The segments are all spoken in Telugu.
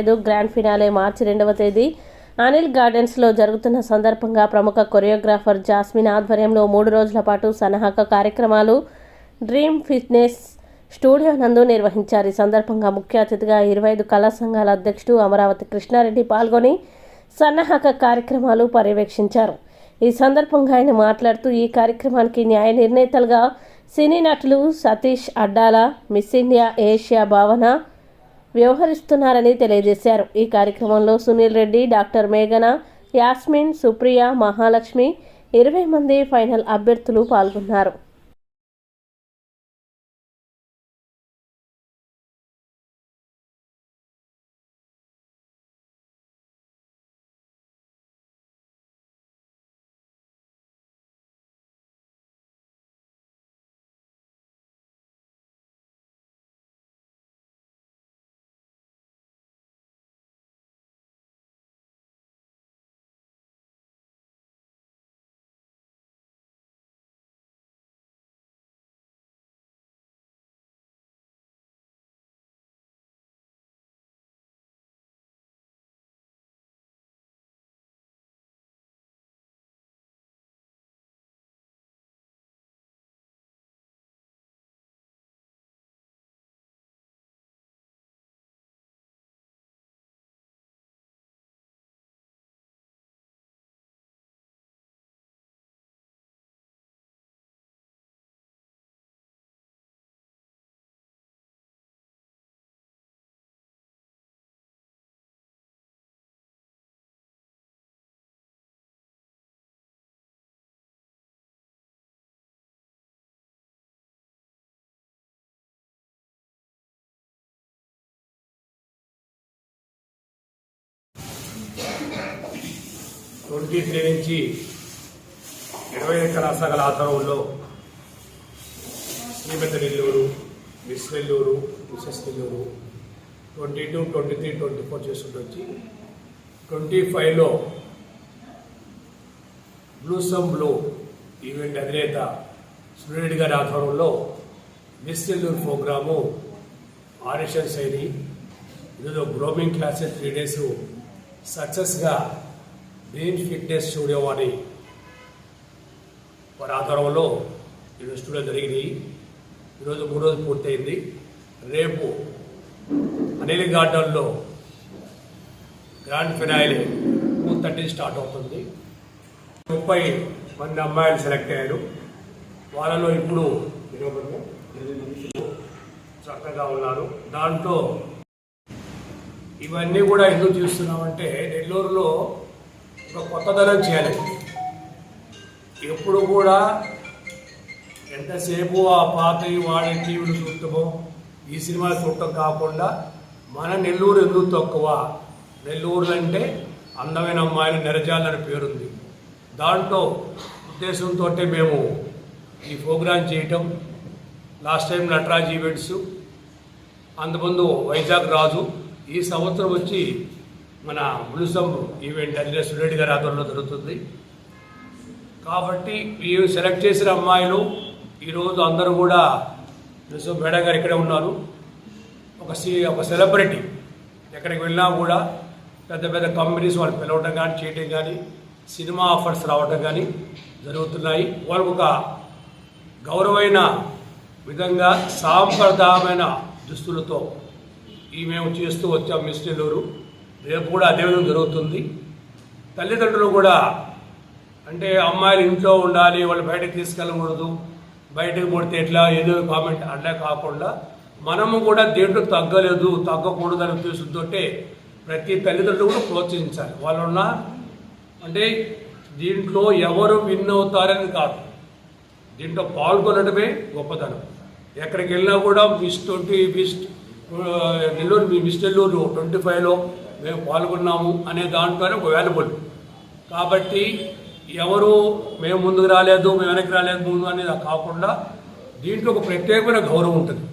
ఐదు గ్రాండ్ ఫినాలే మార్చి రెండవ తేదీ అనిల్ గార్డెన్స్లో జరుగుతున్న సందర్భంగా ప్రముఖ కొరియోగ్రాఫర్ జాస్మిన్ ఆధ్వర్యంలో మూడు రోజుల పాటు సన్నాహక కార్యక్రమాలు డ్రీమ్ ఫిట్నెస్ స్టూడియో నందు నిర్వహించారు. ఈ సందర్భంగా ముఖ్య అతిథిగా ఇరవై ఐదు కళా సంఘాల అధ్యక్షుడు అమరావతి కృష్ణారెడ్డి పాల్గొని సన్నాహక కార్యక్రమాలు పర్యవేక్షించారు. ఈ సందర్భంగా ఆయన మాట్లాడుతూ ఈ కార్యక్రమానికి న్యాయ నిర్ణేతలుగా సినీ నటులు Satish Addala Miss India Asia Bhavana వ్యవహరిస్తున్నారని తెలియజేశారు. ఈ కార్యక్రమంలో సునీల్ రెడ్డి డాక్టర్ మేఘన యాస్మిన్ సుప్రియ మహాలక్ష్మి ఇరవై మంది ఫైనల్ అభ్యర్థులు పాల్గొన్నారు. ట్వంటీ త్రీ నుంచి ఇరవై ఐదు కళాశాల ఆధ్వర్యంలో Shrimati Nellore Miss Nellore Mrs Nellore twenty two twenty three twenty four చేసుకుంటూ వచ్చి ట్వంటీ ఫైవ్లో బ్లూసమ్ బ్లూ ఈవెంట్ అధినేత సూర్యరెడ్డి గారి ఆధ్వర్యంలో మిస్ నెల్లూరు ప్రోగ్రాము ఆడిషన్ శైలి ఈరోజు గ్రోమింగ్ క్లాసెస్ త్రీ డేస్ సక్సెస్గా గ్రీన్ ఫిట్నెస్ స్టూడియో అని వారి ఆధ్వర్యంలో ఈరోజు స్టూడియో జరిగినాయి ఈరోజు మూడు రోజులు పూర్తయింది. రేపు అనిల్ గార్డెన్లో grand finale two thirty start అవుతుంది. ముప్పై మంది అమ్మాయిలు సెలెక్ట్ అయ్యారు. వాళ్ళలో ఇప్పుడు చక్కగా ఉన్నారు. దాంట్లో ఇవన్నీ కూడా ఎందుకు చూస్తున్నామంటే నెల్లూరులో ఒక కొత్తదనం చేయాలి. ఎప్పుడు కూడా ఎంతసేపు ఆ పాత వాడే టీవీలు చూడటమో ఈ సినిమాలు చూడటం కాకుండా మన నెల్లూరు ఎందుకు తక్కువ? నెల్లూరు అంటే అందమైన అమ్మాయిలు నెరజాలని పేరుంది. దాంట్లో ఉద్దేశంతో మేము ఈ ప్రోగ్రాం చేయటం. లాస్ట్ టైం నటరాజ్ ఈవెంట్స్ అంతకుముందు వైజాగ్ రాజు. ఈ సంవత్సరం వచ్చి మన ములుసం ఈవెంట్ అనిల్ సురేడి గారి ఆధ్వర్యంలో జరుగుతుంది. కాబట్టి ఈ సెలెక్ట్ చేసిన అమ్మాయిలు ఈరోజు అందరూ కూడా ములుసం మేడం గారు ఇక్కడే ఉన్నారు. ఒక సి ఒక సెలబ్రిటీ ఎక్కడికి వెళ్ళినా కూడా పెద్ద పెద్ద కంపెనీస్ వాళ్ళు పిలవటం కానీ చేయటం కానీ సినిమా ఆఫర్స్ రావటం కానీ జరుగుతున్నాయి. వాళ్ళకు ఒక గౌరవమైన విధంగా సాంప్రదాయమైన దుస్తులతో ఈ మేము చేస్తూ వచ్చాం మిస్ నెల్లూరు. రేపు కూడా అదేవిధంగా జరుగుతుంది. తల్లిదండ్రులు కూడా అంటే అమ్మాయిలు ఇంట్లో ఉండాలి వాళ్ళు బయటకు తీసుకెళ్ళకూడదు బయటకు పడితే ఎట్లా ఏదో కామెంట్ అట్లా కాకుండా మనము కూడా దేంట్లో తగ్గలేదు తగ్గకూడదు అనే ఉద్దేశంతో ప్రతి తల్లిదండ్రులు కూడా ప్రోత్సహించాలి. వాళ్ళున్న అంటే దీంట్లో ఎవరు విన్ అవుతారని కాదు. దీంట్లో పాల్గొనడమే గొప్పతనం. ఎక్కడికి వెళ్ళినా కూడా మిస్ ట్వంటీ మిస్ నెల్లూరు మీ మిస్ నెల్లూరు ట్వంటీ ఫైవ్లో మేము పాల్గొన్నాము అనే దాంట్లోనే ఒక వాల్యుబుల్ కాబట్టి ఎవరు మేము ముందుకు రాలేదు మేము వెనక్కి రాలేదు ముందు అనేది కాకుండా దీంట్లో ఒక ప్రత్యేకమైన గౌరవం ఉంటుంది.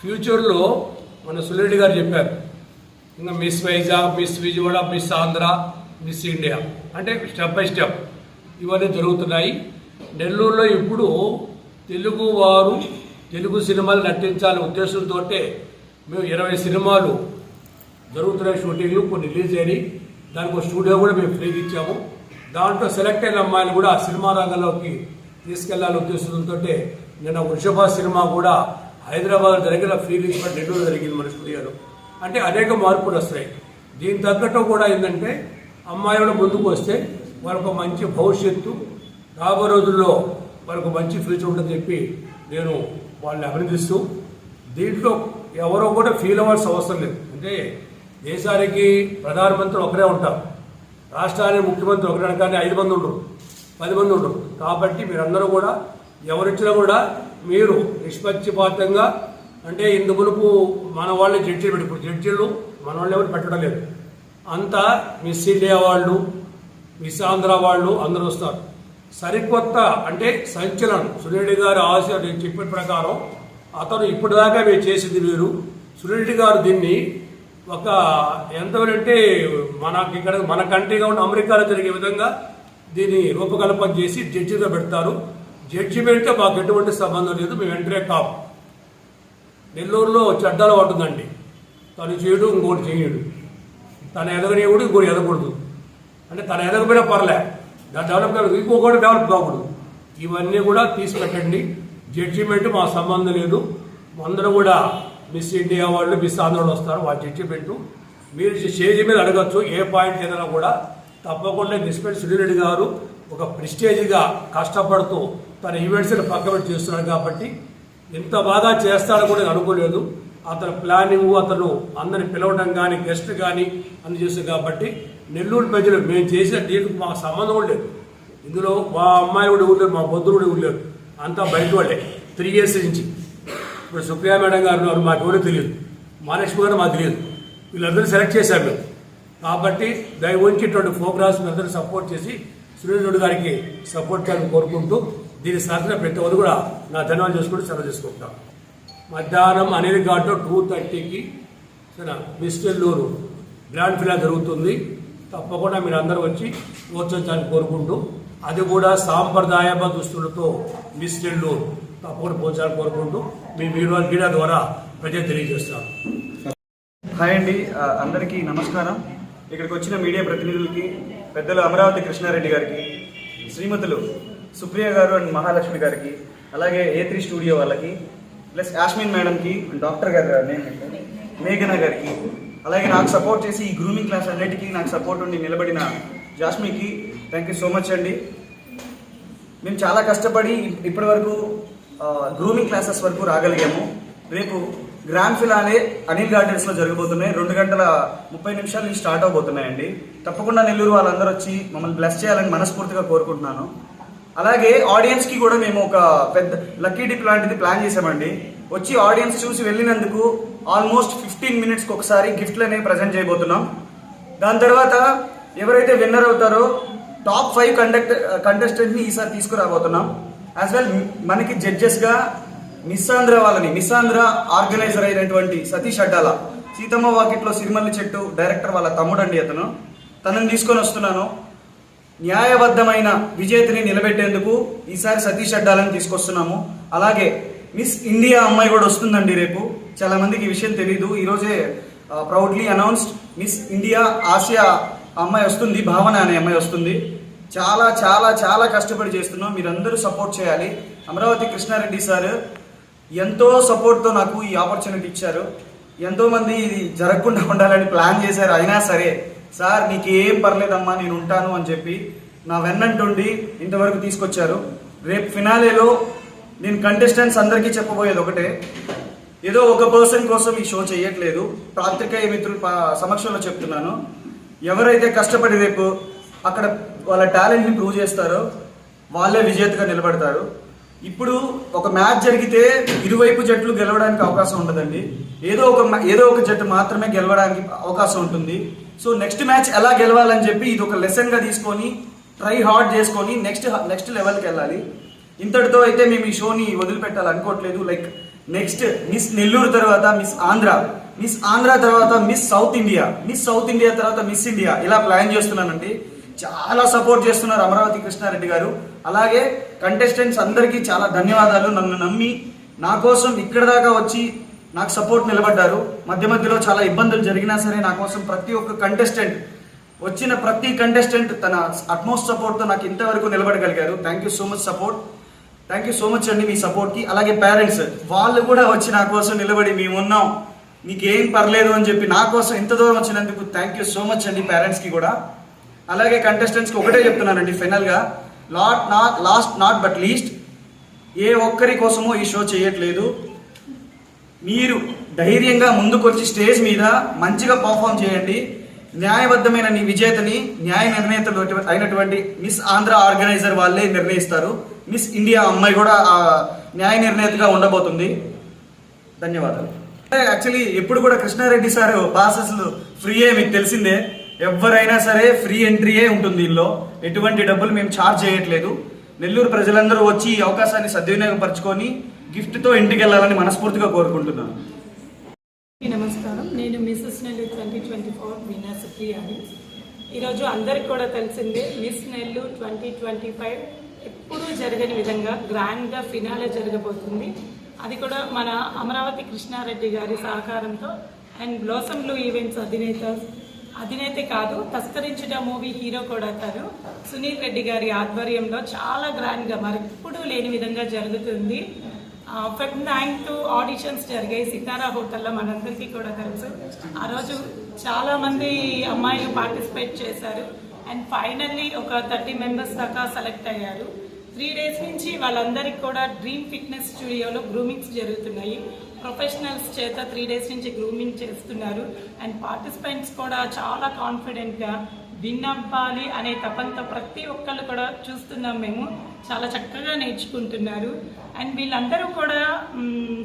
ఫ్యూచర్లో మన సులేడి గారు చెప్పారు ఇంకా Miss Vizag Miss Vijayawada Miss Andhra Miss India అంటే స్టెప్ బై స్టెప్ ఇవన్నీ జరుగుతున్నాయి. నెల్లూరులో ఇప్పుడు తెలుగు వారు తెలుగు సినిమాలు నటించాలనే ఉద్దేశంతో మేము ఇరవై సినిమాలు జరుగుతున్న షూటింగ్లు కొన్ని రిలీజ్ అయినాయి. దానికి ఒక స్టూడియో కూడా మేము ఫ్రీగా ఇచ్చాము. దాంట్లో సెలెక్ట్ అయిన అమ్మాయిలు కూడా సినిమా రంగంలోకి తీసుకెళ్ళాలని ఉద్దేశంతో నిన్న వృషభ సినిమా కూడా హైదరాబాద్ జరిగిన ఫ్రీ రిలీజ్ నెల్లూరు జరిగింది మన స్టూడియోలో. అంటే అనేక మార్పులు వస్తాయి. దీని తగ్గట్టు కూడా ఏంటంటే అమ్మాయిలు ముందుకు వస్తే వాళ్ళకు మంచి భవిష్యత్తు రాబో రోజుల్లో వాళ్ళకు మంచి ఫ్యూచర్ ఉంటుందని చెప్పి నేను వాళ్ళని అభినందిస్తూ దీంట్లో ఎవరో కూడా ఫీల్ అవ్వాల్సిన అవసరం లేదు. అంటే దేశానికి ప్రధానమంత్రి ఒకరే ఉంటారు. రాష్ట్రానికి ముఖ్యమంత్రి ఒకరే కానీ ఐదు మంది ఉండరు పది మంది ఉండరు. కాబట్టి మీరందరూ కూడా ఎవరిచ్చినా కూడా మీరు నిష్పక్షపాతంగా అంటే ఇందు మునుపు మన వాళ్ళే జడ్జీలు పెట్టుకు జడ్జీలు మన వాళ్ళు ఎవరు పెట్టడం లేదు. అంతా మిస్ ఇండియా వాళ్ళు మిస్ ఆంధ్ర వాళ్ళు అందరూ వస్తారు. సరికొత్త అంటే సంచలనం సునీల్ గారి ఆశ నేను చెప్పిన ప్రకారం అతను ఇప్పటిదాకా మేము చేసింది మీరు. సునీల్ గారు దీన్ని ఒక ఎంతవరంటే మనకి ఇక్కడ మన కంట్రీగా ఉన్న అమెరికాలో జరిగే విధంగా దీన్ని రూపకల్పన చేసి జడ్జిగా పెడతారు. జడ్జిమెంట్తో మాకు ఎటువంటి సంబంధం లేదు. మేము ఎంటరే కాం. నెల్లూరులో చెడ్డలు పడుతుందండి. తను చేయడు ఇంకోటి చేయడు. తను ఎదగనేవుడు ఇంకోటి ఎదగకూడదు. అంటే తను ఎదగపోయినా పర్లే. దాని డెవలప్ కాదు. ఇంకొకటి డెవలప్ కాకూడదు. ఇవన్నీ కూడా తీసి పెట్టండి. జడ్జిమెంట్ మా సంబంధం లేదు. అందరూ కూడా మిస్ ఇండియా వాళ్ళు మిస్ ఆంధ్రలో వాళ్ళు వస్తారు వాళ్ళ జడ్జిమెంట్ మీరు స్టేజ్ మీద అడగచ్చు ఏ పాయింట్ ఏదైనా కూడా. తప్పకుండా నిస్పెట్ సునీరెడ్డి గారు ఒక ప్రిస్టేజ్గా కష్టపడుతూ తన ఈవెంట్స్ని పక్కబెట్టి చేస్తున్నాడు కాబట్టి ఇంత బాగా చేస్తాడని కూడా నేను అనుకోలేదు. అతను ప్లానింగ్ అతను అందరిని పిలవడం కానీ గెస్ట్ కానీ అన్ని చేస్తుంది కాబట్టి నెల్లూరు ప్రజలు మేము చేసిన దీనికి మాకు సంబంధం కూడా లేదు. ఇందులో మా అమ్మాయి కూడా ఊర్లేదు మా బొద్దులు కూడా ఊర్లేదు అంతా బయట వాళ్ళే త్రీ ఇయర్స్ నుంచి. ఇప్పుడు సుప్రియా మేడం గారు ఉన్నారు మాకు ఎవరో తెలియదు. మహాలక్ష్మి గారు మాకు తెలియదు. వీళ్ళందరూ సెలెక్ట్ చేశారు మేము. కాబట్టి దయ ఉంచి ఇటువంటి ప్రోగ్రామ్స్ అందరూ సపోర్ట్ చేసి సురేంద్రుడు గారికి సపోర్ట్ చేయాలని కోరుకుంటూ దీని సాధన ప్రతి ఒక్కరు కూడా నా ధన్యవాదాలు చేసుకుంటూ సెలవు చేసుకుంటాం. మధ్యాహ్నం అనిల్ ఘాట్లో టూ థర్టీకి మిస్టెల్లూరు గ్రాండ్ ఫిలా జరుగుతుంది. తప్పకుండా మీరు అందరూ వచ్చి ప్రోత్సహించాలని కోరుకుంటూ అది కూడా సాంప్రదాయ దుస్తులతో మిస్టెల్లూరు తప్పకుండా పోల్చాలని కోరుకుంటూ మీ మీడియా మీడియా ద్వారా ప్రజలు తెలియజేస్తాం. హాయ్ అండి. అందరికీ నమస్కారం. ఇక్కడికి వచ్చిన మీడియా ప్రతినిధులకి పెద్దలు అమరావతి కృష్ణారెడ్డి గారికి శ్రీమతులు సుప్రియ గారు అండ్ మహాలక్ష్మి గారికి అలాగే ఏ త్రీ స్టూడియో వాళ్ళకి ప్లస్ యాస్మిన్ మేడంకి డాక్టర్ గారు నేమ్ మేఘన గారికి అలాగే నాకు సపోర్ట్ చేసి ఈ గ్రూమింగ్ క్లాస్ అన్నిటికీ నాకు సపోర్ట్ ఉండి నిలబడిన జాస్మికి థ్యాంక్ యూ సో మచ్ అండి. మేము చాలా కష్టపడి ఇప్పటి వరకు గ్రూమింగ్ క్లాసెస్ వరకు రాగలిగాము. రేపు గ్రాండ్ ఫినాలే అనిల్ గార్డెన్స్లో జరిగిపోతున్నాయి జరగబోతున్నాయి. రెండు గంటల ముప్పై నిమిషాలు నుంచి స్టార్ట్ అవబోతున్నాయండి. తప్పకుండా నెల్లూరు వాళ్ళందరూ వచ్చి మమ్మల్ని బ్లెస్ చేయాలని మనస్ఫూర్తిగా కోరుకుంటున్నాను. అలాగే ఆడియన్స్కి కూడా మేము ఒక పెద్ద లక్కీ డిప్ లాంటిది ప్లాన్ చేసామండి వచ్చి ఆడియన్స్ చూసి వెళ్ళినందుకు ఆల్మోస్ట్ ఫిఫ్టీన్ మినిట్స్కి ఒకసారి గిఫ్ట్లు అనేవి ప్రజెంట్ చేయబోతున్నాం. దాని తర్వాత ఎవరైతే విన్నర్ అవుతారో టాప్ ఫైవ్ కండక్ట్ కంటెస్టెంట్ని ఈసారి తీసుకురాబోతున్నాం. యాజ్ వెల్ మనకి జడ్జెస్గా మిస్ ఆంధ్ర వాళ్ళని మిస్ ఆంధ్ర ఆర్గనైజర్ అయినటువంటి సతీష్ అడ్డాల సీతమ్మ వాకిట్లో సిరిమల్లి చెట్టు డైరెక్టర్ వాళ్ళ తమ్ముడండి అతను. తనని తీసుకొని వస్తున్నాను. న్యాయబద్ధమైన విజేతని నిలబెట్టేందుకు ఈసారి సతీష్ అడ్డాలని తీసుకొస్తున్నాము. అలాగే మిస్ ఇండియా అమ్మాయి కూడా వస్తుందండి రేపు. చాలా మందికి ఈ విషయం తెలియదు ఈరోజే proudly announced Miss India Asia అమ్మాయి వస్తుంది భావన అనే అమ్మాయి వస్తుంది. చాలా చాలా చాలా కష్టపడి చేస్తున్నాం. మీరందరూ సపోర్ట్ చేయాలి. అమరావతి కృష్ణారెడ్డి సార్ ఎంతో సపోర్ట్తో నాకు ఈ ఆపర్చునిటీ ఇచ్చారు. ఎంతోమంది ఇది జరగకుండా ఉండాలని ప్లాన్ చేశారు. అయినా సరే సార్ నీకు ఏం పర్లేదమ్మా నేను ఉంటాను అని చెప్పి నా వెన్నంటుండి ఇంతవరకు తీసుకొచ్చారు. రేపు ఫినాలేలో నేను కంటెస్టెంట్స్ అందరికీ చెప్పబోయేది ఒకటే. ఏదో ఒక పర్సన్ కోసం ఈ షో చేయట్లేదు. పాత్రికేయ మిత్రుల సమక్షంలో చెప్తున్నాను. ఎవరైతే కష్టపడి రేపు అక్కడ వాళ్ళ టాలెంట్ని ప్రూవ్ చేస్తారో వాళ్ళే విజేతగా నిలబడతారు. ఇప్పుడు ఒక మ్యాచ్ జరిగితే ఇరువైపు జట్లు గెలవడానికి అవకాశం ఉండదండి ఏదో ఒక ఏదో ఒక జట్టు మాత్రమే గెలవడానికి అవకాశం ఉంటుంది. సో నెక్స్ట్ మ్యాచ్ ఎలా గెలవాలని చెప్పి ఇది ఒక లెసన్గా తీసుకొని ట్రై హార్డ్ చేసుకొని నెక్స్ట్ నెక్స్ట్ లెవెల్కి వెళ్ళాలి. ఇంతటితో అయితే మేము ఈ షోని వదిలిపెట్టాలి అనుకోవట్లేదు. లైక్ నెక్స్ట్ మిస్ నెల్లూరు తర్వాత మిస్ ఆంధ్ర మిస్ ఆంధ్ర తర్వాత Miss South India Miss South India తర్వాత మిస్ ఇండియా ఇలా ప్లాన్ చేస్తున్నానండి. చాలా సపోర్ట్ చేస్తున్నారు అమరావతి కృష్ణారెడ్డి గారు. అలాగే కంటెస్టెంట్స్ అందరికీ చాలా ధన్యవాదాలు. నన్ను నమ్మి నా కోసం ఇక్కడ దాకా వచ్చి నాకు సపోర్ట్ నిలబడ్డారు. మధ్య మధ్యలో చాలా ఇబ్బందులు జరిగినా సరే నా కోసం ప్రతి ఒక్క కంటెస్టెంట్ వచ్చిన ప్రతి కంటెస్టెంట్ తన అట్మోస్ట్ సపోర్ట్తో నాకు ఇంతవరకు నిలబడగలిగారు. Thank you so much support thank you so much అండి మీ సపోర్ట్కి అలాగే పేరెంట్స్ వాళ్ళు కూడా వచ్చి నా కోసం నిలబడి మేము ఉన్నాం. నీకేం పర్లేదు అని చెప్పి నా కోసం ఇంత దూరం వచ్చినందుకు థ్యాంక్ యూ సో మచ్ అండి పేరెంట్స్కి కూడా. అలాగే కంటెస్టెంట్స్కి ఒకటే చెప్తున్నానండి ఫైనల్గా. Lot not last not but least ఏ ఒక్కరి కోసమో ఈ షో చేయట్లేదు. మీరు ధైర్యంగా ముందుకొచ్చి స్టేజ్ మీద మంచిగా పర్ఫామ్ చేయండి. న్యాయబద్ధమైన నీ విజేతని న్యాయ నిర్ణేతలు అయినటువంటి మిస్ ఆంధ్ర ఆర్గనైజర్ వాళ్ళే నిర్ణయిస్తారు. మిస్ ఇండియా అమ్మాయి కూడా న్యాయ నిర్ణేతగా ఉండబోతుంది. ధన్యవాదాలు. యాక్చువల్లీ ఎప్పుడు కూడా కృష్ణారెడ్డి సార్ పాసెస్ ఫ్రీయే మీకు తెలిసిందే. ఎవరైనా సరే ఫ్రీ ఎంట్రీయే ఉంటుంది దీనిలో ఎటువంటి డబ్బులు మేము ఛార్జ్ చేయట్లేదు. నెల్లూరు ప్రజలందరూ వచ్చి ఈ అవకాశాన్ని సద్వినియోగపరచుకొని గిఫ్ట్తో ఇంటికి వెళ్ళాలని మనస్ఫూర్తిగా కోరుకుంటున్నాను. నమస్కారం. నేను Mrs Nellore twenty twenty four Meena అని ఈరోజు అందరికి కూడా తెలిసిందే Miss Nellore twenty twenty five ఎప్పుడూ జరగని విధంగా గ్రాండ్గా ఫినాలే జరగబోతుంది. అది కూడా మన అమరావతి కృష్ణారెడ్డి గారి సహకారంతో. అండ్ బ్లోసమ్ బ్లూ ఈవెంట్స్ అధినేత అధినేతే కాదు తస్కరించుట మూవీ హీరో కూడా తను. సునీల్ రెడ్డి గారి ఆధ్వర్యంలో చాలా గ్రాండ్గా మరి ఎప్పుడూ లేని విధంగా జరుగుతుంది. ఫెబ్ నైన్త్ ఆడిషన్స్ జరిగాయి సితారా హోటల్లో మనందరికీ కూడా తెలుసు. ఆ రోజు చాలామంది అమ్మాయిలు పార్టిసిపేట్ చేశారు. అండ్ ఫైనల్లీ ఒక థర్టీ మెంబర్స్ దాకా సెలెక్ట్ అయ్యారు. త్రీ డేస్ నుంచి వాళ్ళందరికీ కూడా డ్రీమ్ ఫిట్నెస్ స్టూడియోలో గ్రూమింగ్స్ జరుగుతున్నాయి. ప్రొఫెషనల్స్ చేత త్రీ డేస్ నుంచి గ్రూమింగ్ చేస్తున్నారు. అండ్ పార్టిసిపెంట్స్ కూడా చాలా కాన్ఫిడెంట్గా విన్ అవ్వాలి అనే తపంతో ప్రతి ఒక్కళ్ళు కూడా చూస్తున్నాం మేము. చాలా చక్కగా నేర్చుకుంటున్నారు. అండ్ వీళ్ళందరూ కూడా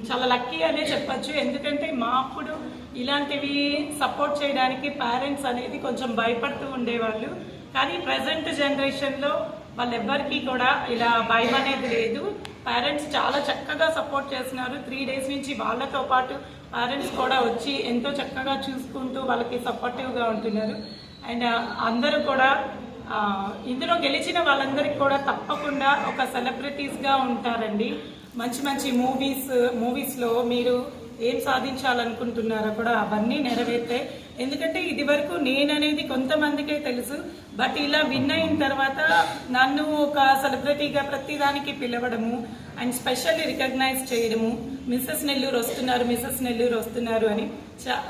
చాలా లక్కీ అనే చెప్పచ్చు. ఎందుకంటే మా అప్పుడు ఇలాంటివి సపోర్ట్ చేయడానికి పేరెంట్స్ అనేది కొంచెం భయపడుతూ ఉండేవాళ్ళు. కానీ ప్రజెంట్ జనరేషన్లో వాళ్ళెవ్వరికీ కూడా ఇలా భయం అనేది లేదు. పేరెంట్స్ చాలా చక్కగా సపోర్ట్ చేస్తున్నారు. త్రీ డేస్ నుంచి వాళ్ళతో పాటు పేరెంట్స్ కూడా వచ్చి ఎంతో చక్కగా చూసుకుంటూ వాళ్ళకి సపోర్టివ్గా ఉంటున్నారు. అండ్ uh, అందరూ కూడా ఇందులో గెలిచిన వాళ్ళందరికీ కూడా తప్పకుండా ఒక సెలబ్రిటీస్గా ఉంటారండి. మంచి మంచి మూవీస్ మూవీస్లో మీరు ఏం సాధించాలనుకుంటున్నారో కూడా అవన్నీ నెరవేర్తాయి. ఎందుకంటే ఇది వరకు నేననేది కొంతమందికే తెలుసు బట్ ఇలా విన్ అయిన తర్వాత నన్ను ఒక సెలబ్రిటీగా ప్రతిదానికి పిలవడము అండ్ స్పెషల్లీ రికగ్నైజ్ చేయడము మిస్సెస్ నెల్లూరు వస్తున్నారు మిస్సెస్ నెల్లూరు వస్తున్నారు అని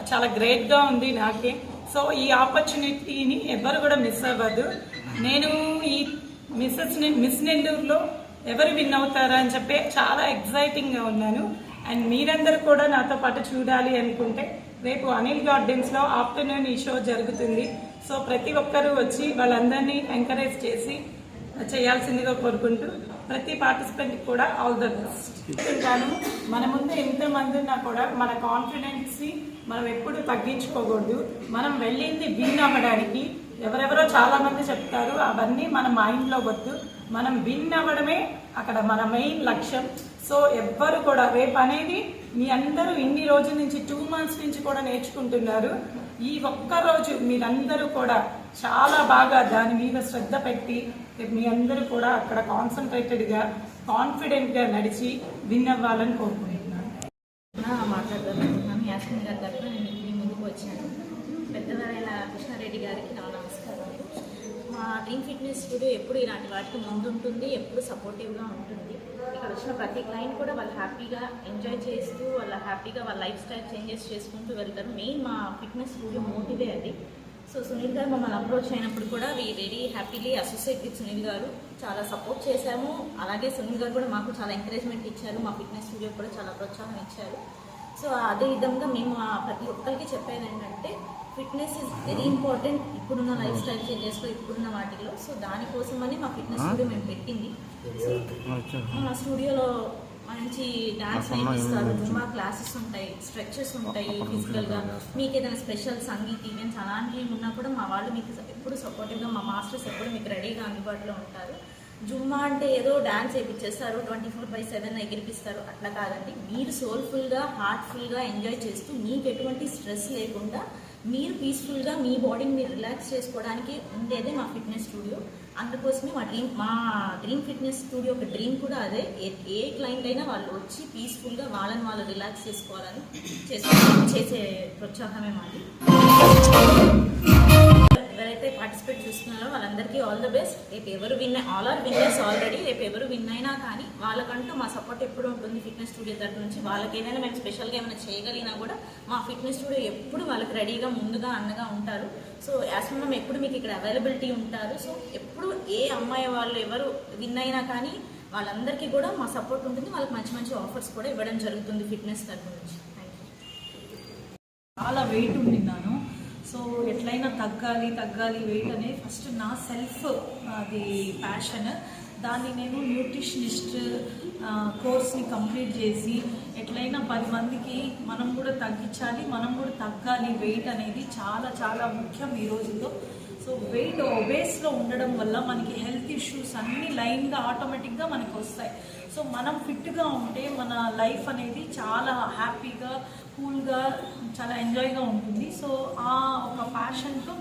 చాలా గ్రేట్గా ఉంది నాకే. సో ఈ ఆపర్చునిటీని ఎవ్వరు కూడా మిస్ అవ్వద్దు నేను ఈ మిస్సెస్ మిస్ నెల్లూరులో ఎవరు విన్ అవుతారా అని చెప్పి చాలా ఎక్సైటింగ్గా ఉన్నాను. అండ్ మీరందరూ కూడా నాతో పాటు చూడాలి అనుకుంటే రేపు అనిల్ గార్డెన్స్లో ఆఫ్టర్నూన్ ఈ షో జరుగుతుంది. సో ప్రతి ఒక్కరూ వచ్చి వాళ్ళందరినీ ఎంకరేజ్ చేసి చేయాల్సిందిగా కోరుకుంటూ ప్రతి పార్టిసిపెంట్ కూడా ఆల్ ద బెస్ట్. ఉంటాను మన ముందు ఎంతమంది ఉన్నా కూడా మన కాన్ఫిడెన్స్ మనం ఎప్పుడు తగ్గించుకోకూడదు. మనం వెళ్ళింది విన్ అవ్వడానికి ఎవరెవరో చాలా మంది చెప్తారు అవన్నీ మన మైండ్లో వద్దు. మనం విన్ అవ్వడమే అక్కడ మన మెయిన్ లక్ష్యం. సో ఎవ్వరు కూడా రేపు అనేది మీ అందరూ ఇన్ని రోజుల నుంచి టూ మంత్స్ నుంచి కూడా నేర్చుకుంటున్నారు. ఈ ఒక్క రోజు మీరందరూ కూడా చాలా బాగా దాని మీద శ్రద్ధ పెట్టి మీ అందరూ కూడా అక్కడ కాన్సన్ట్రేటెడ్గా కాన్ఫిడెంట్గా నడిచి విన్ అవ్వాలని కోరుకుంటున్నాను నా మాట్లాడదలుచుకున్నాను యాస్మిన్ గారి తరఫున నేను మీ ముందుకు వచ్చాను పెద్దవారైన కృష్ణారెడ్డి గారికి నా నమస్కారం మా డ్రీమ్ ఫిట్నెస్ స్టూడియో ఎప్పుడు ఇలాంటి వాటికి ముందుంటుంది ఎప్పుడు సపోర్టివ్గా ఉంటుంది. ఇక్కడ వచ్చిన ప్రతి క్లయింట్ కూడా వాళ్ళు హ్యాపీగా ఎంజాయ్ చేస్తూ వాళ్ళ హ్యాపీగా వాళ్ళ లైఫ్ స్టైల్ చేంజెస్ చేసుకుంటూ వెళ్తారు. మెయిన్ మా ఫిట్నెస్ స్టూడియో మోటివే అది. సో సునీల్ గారు మమ్మల్ని అప్రోచ్ అయినప్పుడు కూడా we very happily associate with Sunil గారు. చాలా సపోర్ట్ చేశాము. అలాగే సునీల్ గారు కూడా మాకు చాలా ఎంకరేజ్మెంట్ ఇచ్చారు. మా ఫిట్నెస్ స్టూడియో కూడా చాలా ప్రోత్సాహం ఇచ్చారు. సో అదే విధంగా మేము ప్రతి ఒక్కరికి చెప్పేది ఏంటంటే ఫిట్నెస్ ఇస్ వెరీ ఇంపార్టెంట్ ఇప్పుడున్న లైఫ్ స్టైల్ చేంజెస్లో ఇప్పుడున్న వాటిలో సో దానికోసమని మా ఫిట్నెస్ స్టూడియో మేము పెట్టింది. మా స్టూడియోలో మంచి డాన్స్ నేర్పిస్తారు. జుంబా క్లాసెస్ ఉంటాయి స్ట్రెచెస్ ఉంటాయి ఫిజికల్గా మీకు ఏదైనా స్పెషల్ సంగీత్ ఈవెంట్స్ అలాంటివి ఉన్నా కూడా మా వాళ్ళు మీకు ఎప్పుడు సపోర్టివ్గా మా మాస్టర్స్ ఎప్పుడు మీకు రెడీగా అందుబాటులో ఉంటారు. జుమ్మా అంటే ఏదో డాన్స్ వేయించేస్తారు ట్వంటీ ఫోర్ బై సెవెన్ ఎగిరిపిస్తారు. అట్లా కాదండి. మీరు సోల్ఫుల్గా హార్ట్ఫుల్గా ఎంజాయ్ చేస్తూ మీకు ఎటువంటి స్ట్రెస్ లేకుండా మీరు పీస్ఫుల్గా మీ బాడీని మీరు రిలాక్స్ చేసుకోవడానికి ఉండేదే మా ఫిట్నెస్ స్టూడియో అందుకోసమే మా డ్రీమ్ మా డ్రీమ్ ఫిట్నెస్ స్టూడియో ఒక డ్రీమ్ కూడా అదే. ఏ ఏ క్లయింట్ అయినా వాళ్ళు వచ్చి పీస్ఫుల్గా వాళ్ళని వాళ్ళు రిలాక్స్ చేసుకోవాలని చేసే చేసే ప్రోత్సాహమే మాది. ఎవరైతే పార్టిసిపేట్ చూస్తున్నారో వాళ్ళందరికీ ఆల్ ద బెస్ట్ రేపు ఎవరు win all are winners already రేపు ఎవరు విన్ అయినా కానీ వాళ్ళకంటూ మా సపోర్ట్ ఎప్పుడు ఉంటుంది ఫిట్నెస్ స్టూడియో తరఫు నుంచి. వాళ్ళకి ఏదైనా మేము స్పెషల్గా ఏమైనా చేయగలిగినా కూడా మా ఫిట్నెస్ స్టూడియో ఎప్పుడు వాళ్ళకి రెడీగా ముందుగా అన్నగా ఉంటారు. సో యాస్మమ్ ఎప్పుడు మీకు ఇక్కడ అవైలబిలిటీ ఉంటారు. సో ఎప్పుడు ఏ అమ్మాయి వాళ్ళు ఎవరు విన్ అయినా కానీ వాళ్ళందరికీ కూడా మా సపోర్ట్ ఉంటుంది. వాళ్ళకి మంచి మంచి ఆఫర్స్ కూడా ఇవ్వడం జరుగుతుంది ఫిట్నెస్ తరఫు నుంచి. చాలా వెయిట్ ఉండిన్నాను సో ఎట్లయినా తగ్గాలి తగ్గాలి వెయిట్ అనేది ఫస్ట్ నా సెల్ఫ్ అది ప్యాషన్. దాన్ని నేను న్యూట్రిషనిస్ట్ కోర్స్ని కంప్లీట్ చేసి ఎట్లయినా పది మందికి మనం కూడా తగ్గించాలి మనం కూడా తగ్గాలి వెయిట్ అనేది చాలా చాలా ముఖ్యం ఈ రోజుల్లో. సో వెయిట్ ఒబేస్లో ఉండడం వల్ల మనకి హెల్త్ ఇష్యూస్ అన్నీ లైన్గా ఆటోమేటిక్గా మనకి వస్తాయి. సో మనం ఫిట్గా ఉంటే మన లైఫ్ అనేది చాలా హ్యాపీగా కూల్గా చాలా ఎంజాయ్గా ఉంటుంది. సో ఆ ఒక ప్యాషన్తో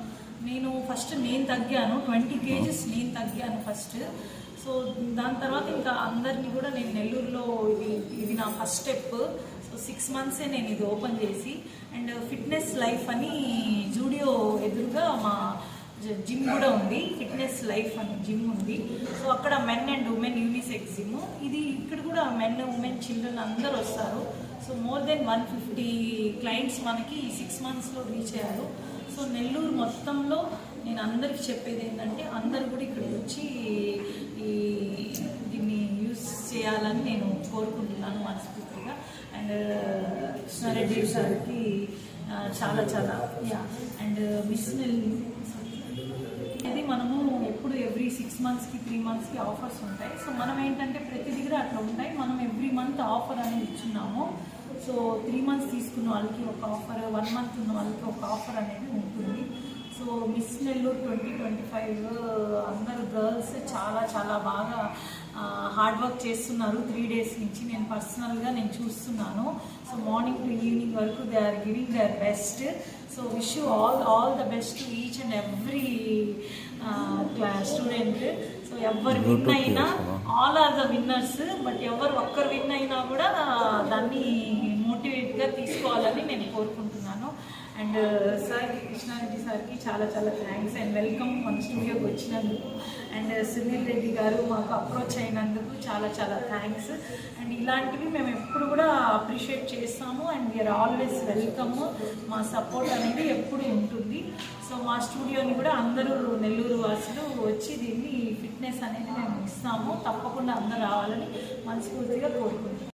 నేను ఫస్ట్ నేను తగ్గాను. ట్వంటీ కేజెస్ నేను తగ్గాను ఫస్ట్ సో దాని తర్వాత ఇంకా అందరినీ కూడా నేను నెల్లూరులో ఇది ఇది నా ఫస్ట్ స్టెప్ సో సిక్స్ మంత్సే నేను ఇది ఓపెన్ చేసి అండ్ ఫిట్నెస్ లైఫ్ అని జూడియో ఎదురుగా మా జిమ్ కూడా ఉంది. ఫిట్నెస్ లైఫ్ అని జిమ్ ఉంది. సో అక్కడ men and women unisex gym ఇది ఇక్కడ కూడా మెన్ ఉమెన్ చిల్డ్రన్ అందరు వస్తారు. So more than one fifty clients మనకి ఈ సిక్స్ మంత్స్లో రీచ్ అయ్యారు. సో నెల్లూరు మొత్తంలో నేను అందరికి చెప్పేది ఏంటంటే అందరు కూడా ఇక్కడికి వచ్చి ఈ దీన్ని యూస్ చేయాలని నేను కోరుకుంటున్నాను మనస్ఫూర్తిగా. అండ్ కృష్ణారెడ్డి సార్కి చాలా చాలా యా అండ్ మిస్ ఇది మనము ఎప్పుడు ఎవ్రీ సిక్స్ మంత్స్కి త్రీ మంత్స్కి ఆఫర్స్ ఉంటాయి. సో మనం ఏంటంటే ప్రతి దగ్గర అట్లా ఉంటాయి. మనం ఎవ్రీ మంత్ ఆఫర్ అనేది ఇచ్చున్నాము. సో త్రీ మంత్స్ తీసుకున్న వాళ్ళకి ఒక ఆఫర్ వన్ మంత్ ఉన్న వాళ్ళకి ఒక ఆఫర్ అనేది ఉంటుంది. So Miss Nellore twenty twenty five అందరు గర్ల్స్ చాలా చాలా బాగా హార్డ్ వర్క్ చేస్తున్నారు. త్రీ డేస్ నుంచి నేను పర్సనల్గా నేను చూస్తున్నాను. సో మార్నింగ్ టు ఈవినింగ్ వరకు they are giving their best so wish you all all the best each and every student. So ఎవరు విన్ అయినా all are the winners but ఎవరు ఒక్కరు విన్ అయినా కూడా దాన్ని మోటివేట్గా తీసుకోవాలని నేను కోరుకుంటున్నాను. అండ్ సార్ కృష్ణారెడ్డి సార్కి చాలా చాలా థ్యాంక్స్ అండ్ వెల్కమ్ మన స్టూడియోకి వచ్చినందుకు. అండ్ సునీల్ రెడ్డి గారు మాకు అప్రోచ్ అయినందుకు చాలా చాలా థ్యాంక్స్. అండ్ ఇలాంటివి మేము ఎప్పుడు కూడా అప్రిషియేట్ చేస్తాము and we are always welcome మా సపోర్ట్ అనేది ఎప్పుడు ఉంటుంది. సో మా స్టూడియోని కూడా అందరూ నెల్లూరు వాసులు వచ్చి దీన్ని ఫిట్నెస్ అనేది మేము ఇస్తాము. తప్పకుండా అందరూ రావాలని మనస్ఫూర్తిగా కోరుకుంటున్నాం.